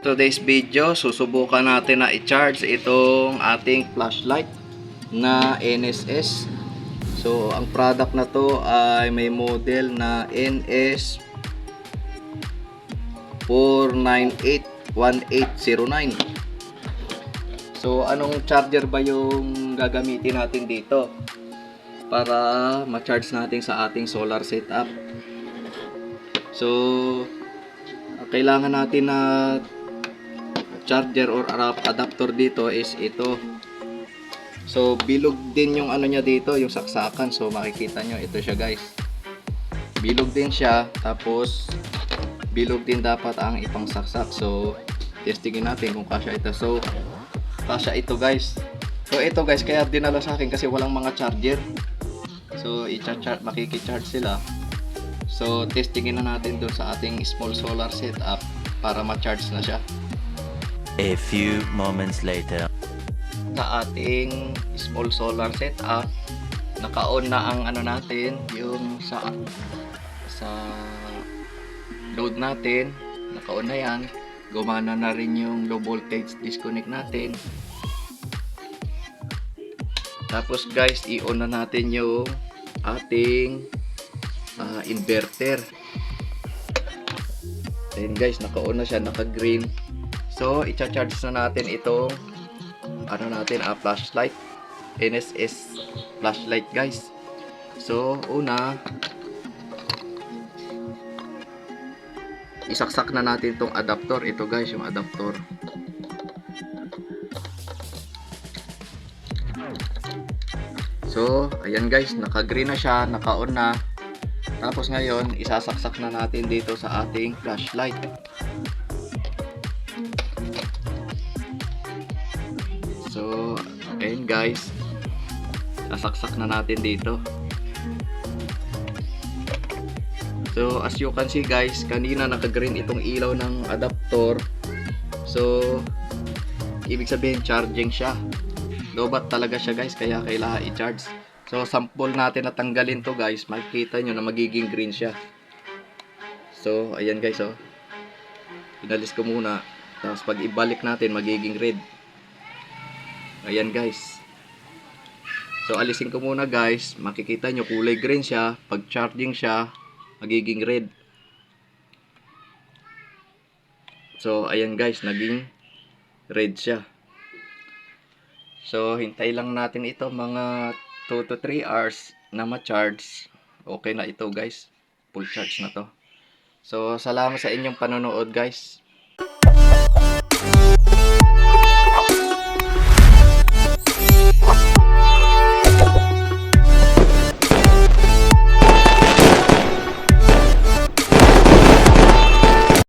today's video, susubukan natin na i-charge itong ating flashlight na NSS. So, ang product na to ay may model na NS 4981809. So, anong charger ba yung gagamitin natin dito? Para ma-charge natin sa ating solar setup. So, ang kailangan natin na charger or adap- adapter dito is ito. So, bilog din yung ano niya dito, yung saksakan. So, makikita nyo, ito siya guys. Bilog din siya. Tapos, bilog din dapat ang ipang saksak. So, testingin natin kung kasya ito. So, kasya ito guys. So, ito guys, kaya dinala sa akin kasi walang mga charger. So, i-charge, makikicharge sila. So, testingin na natin doon sa ating small solar setup para ma-charge na siya. A few moments later. Sa ating small solar setup, naka-on na ang ano natin, yung sa sa load natin, naka-on na yan. Gumana na rin yung low voltage disconnect natin. Tapos guys, i-on na natin yung ating ah, inverter. Ayun guys, naka-on na siya, naka-green. So, i-charge na natin itong ano natin, ah, flashlight. NSS flashlight guys. So, una, isaksak na natin tong adapter. Ito guys, yung adapter. So, ayan guys, naka-green na siya, naka-on na. Tapos ngayon, isasaksak na natin dito sa ating flashlight. Guys. Sasaksak na natin dito. So, as you can see guys, kanina naka-green itong ilaw ng adapter. So, ibig sabihin charging siya. Lobat talaga siya guys, kaya kailangan i-charge. So, sample natin na tanggalin to guys. Makikita nyo na magiging green siya. So, ayan guys oh. Inalis ko muna. Tapos pag ibalik natin, magiging red. Ayan guys. So, alisin ko muna guys. Makikita nyo, kulay green siya. Pag charging siya, magiging red. So, ayan guys, naging red siya. So, hintay lang natin ito mga 2 to 3 hours na ma-charge. Okay na ito guys. Full charge na to. So, salamat sa inyong panonood guys.